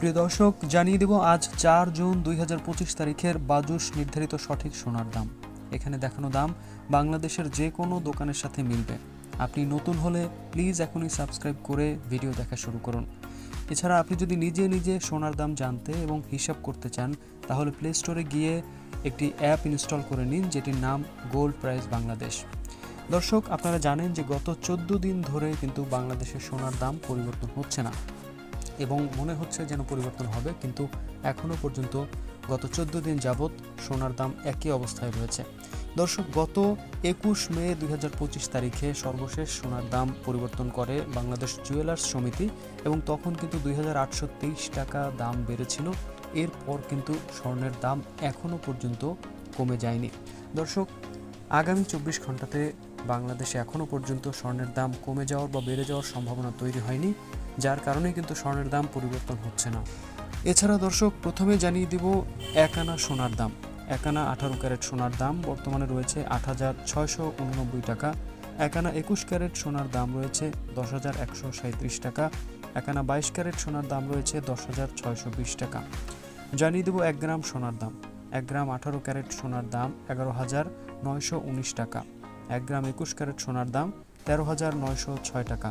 প্রিয় দর্শক, জানিয়ে দেব আজ চার জুন দুই হাজার পঁচিশ তারিখের বাজুস নির্ধারিত সঠিক সোনার দাম। এখানে দেখানো দাম বাংলাদেশের যে কোনো দোকানের সাথে মিলবে। আপনি নতুন হলে প্লিজ এখনই সাবস্ক্রাইব করে ভিডিও দেখা শুরু করুন। এছাড়া আপনি যদি নিজে নিজে সোনার দাম জানতে এবং হিসাব করতে চান, তাহলে প্লে স্টোরে গিয়ে একটি অ্যাপ ইনস্টল করে নিন, যেটির নাম গোল্ড প্রাইস বাংলাদেশ। দর্শক, আপনারা জানেন যে গত চোদ্দ দিন ধরে কিন্তু বাংলাদেশের সোনার দাম পরিবর্তন হচ্ছে না। এবং মনে হচ্ছে যেন পরিবর্তন হবে, কিন্তু এখনও পর্যন্ত গত চোদ্দ দিন যাবৎ সোনার দাম একই অবস্থায় রয়েছে। দর্শক, গত একুশ মে দুই হাজার পঁচিশ তারিখে সর্বশেষ সোনার দাম পরিবর্তন করে বাংলাদেশ জুয়েলার্স সমিতি এবং তখন কিন্তু দুই হাজার আটশো তেইশ টাকা দাম বেড়েছিল। এরপর কিন্তু স্বর্ণের দাম এখনও পর্যন্ত কমে যায়নি। দর্শক আগামী চব্বিশ ঘন্টাতে বাংলাদেশে এখনও পর্যন্ত স্বর্ণের দাম কমে যাওয়ার বা বেড়ে যাওয়ার সম্ভাবনা তৈরি হয়নি, যার কারণে কিন্তু স্বর্ণের দাম পরিবর্তন হচ্ছে না। এছাড়া দর্শক, প্রথমে জানিয়ে দিব এক আনা সোনার দাম। এক আনা আঠারো ক্যারেট সোনার দাম বর্তমানে রয়েছে আট হাজার ছয়শো উননব্বই টাকা। এক আনা একুশ ক্যারেট সোনার দাম রয়েছে দশ হাজার একশো সাঁত্রিশ টাকা। এক আনা বাইশ ক্যারেট সোনার দাম রয়েছে দশ হাজার ছয়শো বিশ টাকা। জানিয়ে দেবো এক গ্রাম সোনার দাম। এক গ্রাম আঠারো ক্যারেট সোনার দাম এগারো হাজার নয়শো উনিশ টাকা। এক গ্রাম একুশ ক্যারেট সোনার দাম তেরো হাজার নয়শো ছয় টাকা।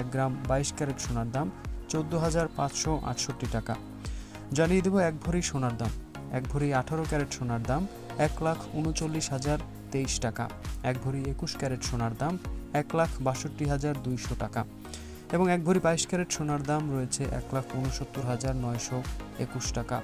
এক গ্রাম বাইশ ক্যারেট সোনার দাম চোদ্দ হাজার পাঁচশো আটষট্টি টাকা। জানিয়ে দেবো এক ভরি সোনার দাম। এক ভরি আঠারো ক্যারেট সোনার দাম এক লাখ উনচল্লিশ হাজার তেইশ টাকা। এক ভরি একুশ ক্যারেট সোনার দাম এক লাখ বাষট্টি হাজার দুইশো টাকা। এবং এক ভরি বাইশ ক্যারেট সোনার দাম রয়েছে এক লাখ উনসত্তর হাজার নয়শো একুশ টাকা।